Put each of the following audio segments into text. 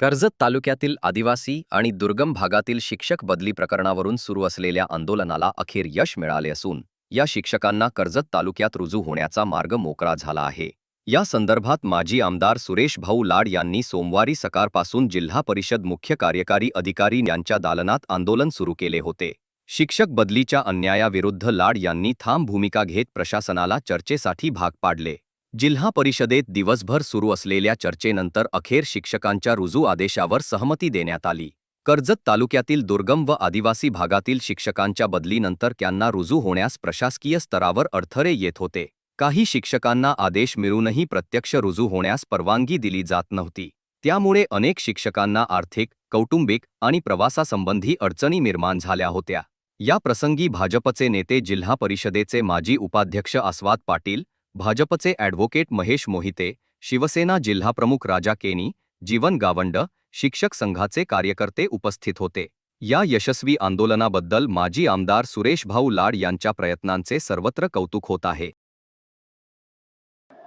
कर्जत तालुक्यातील आदिवासी आणि दुर्गम भागातील शिक्षक बदली प्रकरणावरून सुरू असलेल्या आंदोलनाला अखेर यश मिळाले असून या शिक्षकांना कर्जत तालुक्यात रुजू होण्याचा मार्ग मोकळा झाला आहे. या संदर्भात माजी आमदार सुरेश भाऊ लाड यांनी सोमवारी सकाळपासून जिल्हा परिषद मुख्य कार्यकारी अधिकारी यांच्या दालनात आंदोलन सुरू केले होते. शिक्षक बदलीच्या अन्यायाविरुद्ध लाड यांनी ठाम भूमिका घेत प्रशासनाला चर्चेसाठी भाग पाडले. जिल्हा परिषदेत दिवसभर सुरू असलेल्या चर्चेनंतर अखेर शिक्षकांच्या रुजू आदेशावर सहमती देण्यात आली. कर्जत तालुक्यातील दुर्गम व आदिवासी भागातील शिक्षकांच्या बदलीनंतर त्यांना रुजू होण्यास प्रशासकीय स्तरावर अडथळे येत होते. काही शिक्षकांना आदेश मिळूनही प्रत्यक्ष रुजू होण्यास परवानगी दिली जात नव्हती. त्यामुळे अनेक शिक्षकांना आर्थिक कौटुंबिक आणि प्रवासासंबंधी अडचणी निर्माण झाल्या होत्या. या प्रसंगी भाजपचे नेते जिल्हा परिषदेचे माजी उपाध्यक्ष आस्वाद पाटील भाजपचे ॲडव्होकेट महेश मोहिते शिवसेना जिल्हाप्रमुख राजा केनी जीवन गावंड शिक्षक संघाचे कार्यकर्ते उपस्थित होते. या यशस्वी आंदोलनाबद्दल माजी आमदार सुरेश भाऊ लाड यांच्या प्रयत्नांचे सर्वत्र कौतुक होत आहे.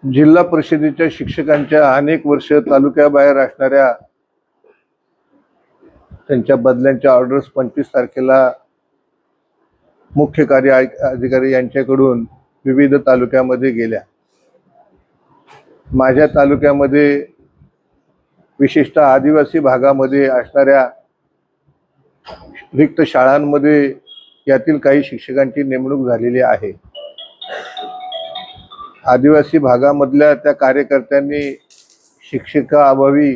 जिल्हा परिषदेच्या शिक्षकांच्या अनेक वर्ष तालुक्याबाहेर असणाऱ्या त्यांच्या बदल्यांच्या ऑर्डर्स पंचवीस तारखेला मुख्य कार्य अधिकारी यांच्याकडून विविध तालुक्यामध्ये गेल्या. माझ्या तालुक्यामध्ये विशेषतः आदिवासी भागामध्ये असणाऱ्या रिक्त शाळांमध्ये यातील काही शिक्षकांची नेमणूक झालेली आहे. आदिवासी भागामधल्या त्या कार्यकर्त्यांनी शिक्षकाअभावी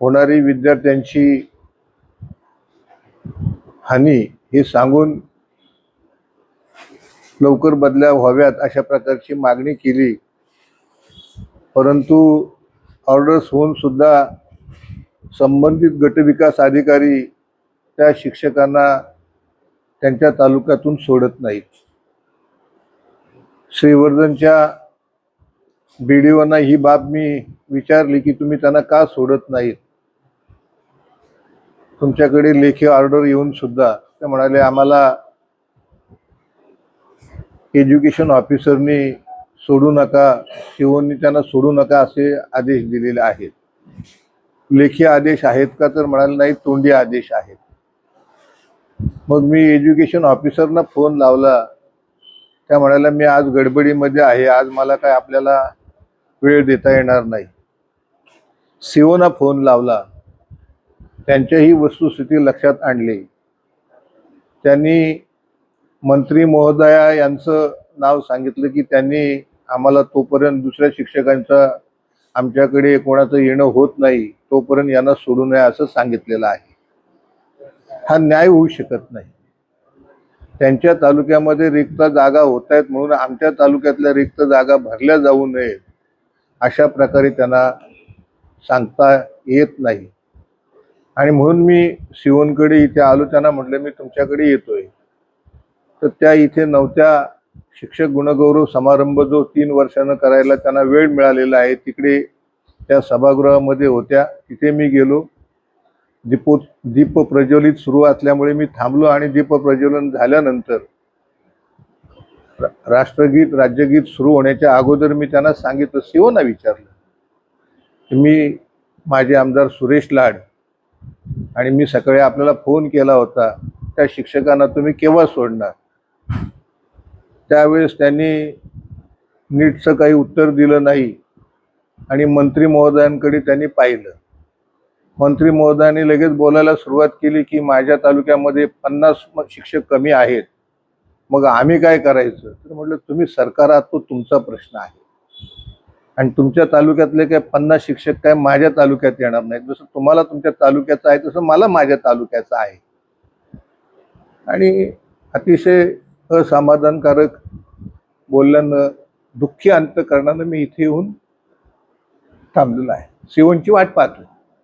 होणारी विद्यार्थ्यांची हानी हे सांगून लवकर बदल्या व्हाव्यात अशा प्रकारची मागणी केली. परंतु ऑर्डर्स होऊन सुद्धा संबंधित गटविकास अधिकारी त्या शिक्षकांना त्यांच्या तालुक्यातून सोडत नाहीत. श्रीवर्धनच्या बीडीओना ही बाब मी विचारली की तुम्ही त्यांना का सोडत नाहीत? तुमच्याकडे लेखी ऑर्डर येऊन सुद्धा ते म्हणाले आम्हाला एज्युकेशन ऑफिसरनी सोडू नका शिवोनी त्यांना सोडू नका असे आदेश दिलेले आहेत. लेखी आदेश आहेत का तर म्हणाले नाही तोंडी आदेश आहेत. मग मी एज्युकेशन ऑफिसरना फोन लावला. त्या म्हणाल्या मी आज गडबडीमध्ये आहे आज मला काय आपल्याला वेळ देता येणार नाही. सिओना फोन लावला. त्यांच्याही वस्तुस्थिती लक्षात आणली. त्यांनी मंत्री महोदया यांचं नाव सांगितलं की त्यांनी आम्हाला तोपर्यंत दुसऱ्या शिक्षकांचा आमच्याकडे कोणाचं येणं होत नाही तोपर्यंत यांना सोडू नये असं सांगितलेलं आहे. हा न्याय होऊ शकत नाही. त्यांच्या तालुक्यामध्ये रिक्त जागा होत आहेत म्हणून आमच्या तालुक्यातल्या रिक्त जागा भरल्या जाऊ नयेत अशा प्रकारे त्यांना सांगता येत नाही. आणि म्हणून मी शिवनकडे इथे आलो त्यांना म्हटलं मी तुमच्याकडे येतोय. तर त्या इथे नव्हत्या शिक्षक गुणगौरव समारंभ जो तीन वर्षानं करायला त्यांना वेळ मिळालेला आहे तिकडे त्या सभागृहामध्ये होत्या. तिथे मी गेलो. दीपो दीप प्रज्वलित सुरू असल्यामुळे मी थांबलो आणि दीप प्रज्वलन झाल्यानंतर रा- राष्ट्रगीत राज्यगीत सुरू होण्याच्या अगोदर मी त्यांना सांगितलं शिवना विचारलं. मी माझे आमदार सुरेश लाड आणि मी सकाळी आपल्याला फोन केला होता त्या शिक्षकांना तुम्ही केव्हा सोडणार? त्यावेळेस त्यांनी नीटचं काही उत्तर दिलं नाही आणि मंत्री महोदयांकडे त्यांनी पाहिलं. मंत्री महोदयांनी लगेच बोलायला सुरुवात केली की माझ्या तालुक्यामध्ये पन्नास शिक्षक कमी आहेत. मग आम्ही काय करायचं? तर म्हटलं तुम्ही सरकार आहात तो तुमचा प्रश्न आहे. आणि तुमच्या तालुक्यातले काय पन्नास शिक्षक काय माझ्या तालुक्यात येणार नाहीत. जसं तुम्हाला तुमच्या तालुक्याचं आहे तसं मला माझ्या तालुक्याचं आहे. आणि अतिशय असमाधानकारक बोलल्यानं दुःखी अंतकरणानं मी इथे येऊन थांबलेलो आहे. शिवणची वाट पाहतो